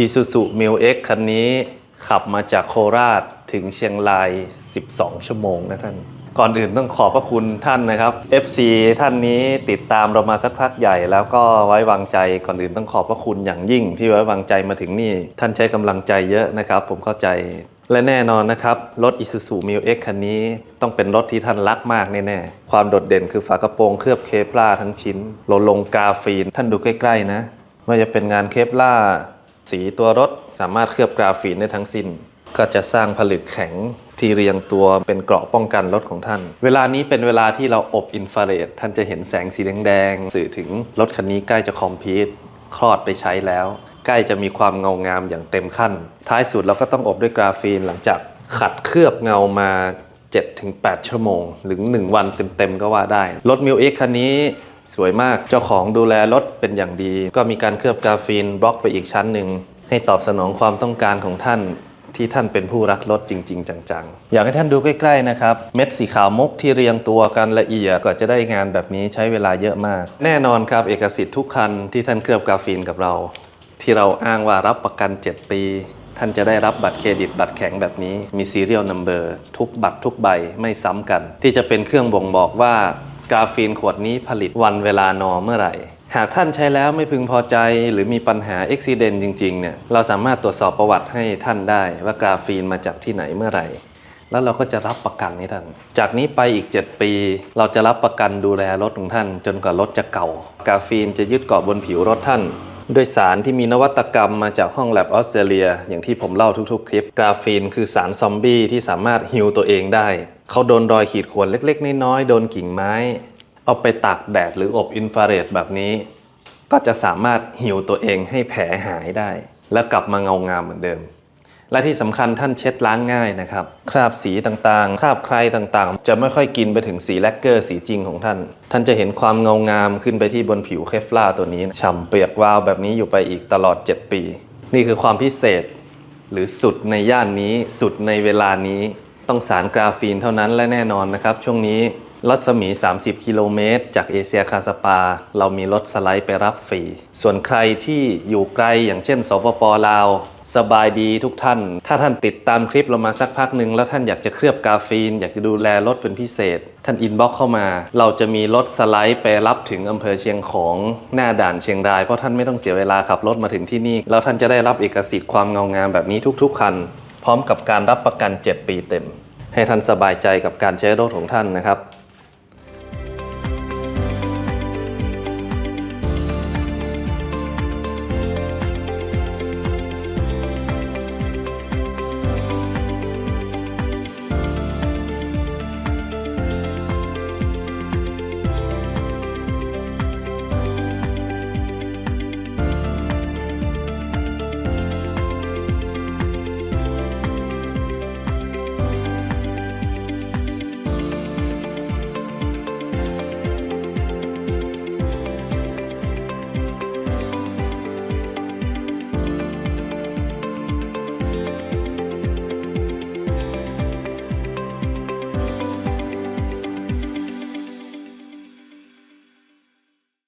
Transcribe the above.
Isuzu m i l X คันนี้ขับมาจากโคราชถึงเชียงราย 12 ชั่วโมงนะท่าน ก่อนอื่นต้องขอบพระคุณท่านนะครับ FC ท่านนี้ติดตามเรามาสักพักใหญ่ แล้วก็ไว้วางใจก่อนอื่นต้องขอบพระคุณอย่างยิ่งที่ไว้วางใจมาถึงนี่ ท่านใช้กำลังใจเยอะนะครับ ผมเข้าใจและแน่นอนนะครับ รถ Isuzu m i l X คันนี้ต้องเป็นรถที่ท่านรักมากแน่ๆ ความโดดเด่นคือฝากระโปรงเคลือบเคปลาทั้งชิ้นโลลงกาฟีน ท่านดูใกล้ ๆ นะ ไม่ว่าจะเป็นงานเคปลา สีตัวรถสามารถเคลือบกราฟีนได้ทั้งสิ้น ก็จะสร้างผลึกแข็งที่เรียงตัวเป็นเกราะป้องกันรถของท่าน เวลานี้เป็นเวลาที่เราอบอินฟราเรดท่านจะเห็นแสงสีแดงๆสื่อถึงรถคันนี้ใกล้จะคอมพิวต์คลอดไปใช้แล้ว ใกล้จะมีความเงางามอย่างเต็มขั้น ท้ายสุดเราก็ต้องอบด้วยกราฟีนหลังจากขัดเคลือบเงามา 7-8 ชั่วโมง หรือ 1 วันเต็มๆก็ว่าได้ รถมิวเอ็กคันนี้ สวยมาก เจ้าของดูแลรถเป็นอย่างดี ก็มีการเคลือบกราฟีนบล็อกไปอีกชั้นหนึ่ง ให้ตอบสนองความต้องการของท่านที่ท่านเป็นผู้รักรถจริง ๆ จังๆ อยากให้ท่านดูใกล้ ๆ นะครับ เม็ดสีขาวมุกที่เรียงตัวกันละเอียดกว่าจะได้งานแบบนี้ใช้เวลาเยอะมาก แน่นอนครับ เอกสิทธิ์ทุกคันที่ท่านเคลือบกราฟีนกับเรา ที่เราอ้างว่ารับประกัน 7 ปี ท่านจะได้รับบัตรเครดิตบัตรแข็งแบบนี้มี serial number ทุกบัตรทุกใบไม่ซ้ำกัน ที่จะเป็นเครื่องบ่งบอกว่า กาฟีนขวดนี้ผลิตวันเวลานอเมื่อไหร่ หากท่านใช้แล้วไม่พึงพอใจหรือมีปัญหาอุบิเหตุจริงๆเนี่ยเราสามารถตรวจสอบประวัติให้ท่านได้ว่ากราฟีนมาจากที่ไหนเมื่อไหร่ แล้วเราก็จะรับประกันให้ท่าน จากนี้ไปอีก 7 ปี เราจะรับประกันดูแลรถของท่าน จนกว่ารถจะเก่า กาฟีนจะยึดเกาะบนผิวรถท่าน ด้วยสารที่มีนวัตกรรมมาจากห้องแลบออสเตรเลีย อย่างที่ผมเล่าทุกๆ คลิป กราฟีนคือสารซอมบี้ที่สามารถฮิวตัวเองได้ เขาโดนรอยขีดข่วนเล็กๆ น้อยๆ โดนกิ่งไม้ เอาไปตากแดดหรืออบอินฟราเรดแบบนี้ ก็จะสามารถฮิวตัวเองให้แผลหายได้ และกลับมาเงางามเหมือนเดิม และที่สำคัญท่านเช็ดล้างง่ายนะครับ คราบสีต่างๆ คราบใครต่างๆ จะไม่ค่อยกินไปถึงสีแลกเกอร์สีจริงของท่าน ท่านจะเห็นความเงางามขึ้นไปที่บนผิวเคฟลาตัวนี้ฉ่ำเปียกวาวแบบนี้อยู่ไปอีกตลอด 7 ปี นี่คือความพิเศษ หรือสุดในย่านนี้ สุดในเวลานี้ ต้องสารกราฟีนเท่านั้นและแน่นอนนะครับ ช่วงนี้ รัศมี 30 กิโลเมตร จากเอเชียคาสปา เรามีรถสไลด์ไปรับฟรี ส่วนใครที่อยู่ไกลอย่างเช่น สปปลาว สบายดีทุกท่าน ถ้าท่านติดตามคลิปเรามาสักพักหนึ่งแล้วท่านอยากจะเคลือบกาฟีน อยากจะดูแลรถเป็นพิเศษ ท่านอินบ็อกเข้ามา เราจะมีรถสไลด์ไปรับถึงอำเภอเชียงของหน้าด่านเชียงรายเพราะท่านไม่ต้องเสียเวลาขับรถมาถึงที่นี่แล้วท่านจะได้รับเอกสิทธิ์ความเงางามแบบนี้ทุก ๆ คัน พร้อมกับการรับประกัน 7 ปีเต็ม ให้ท่านสบายใจกับการใช้รถของท่านนะครับ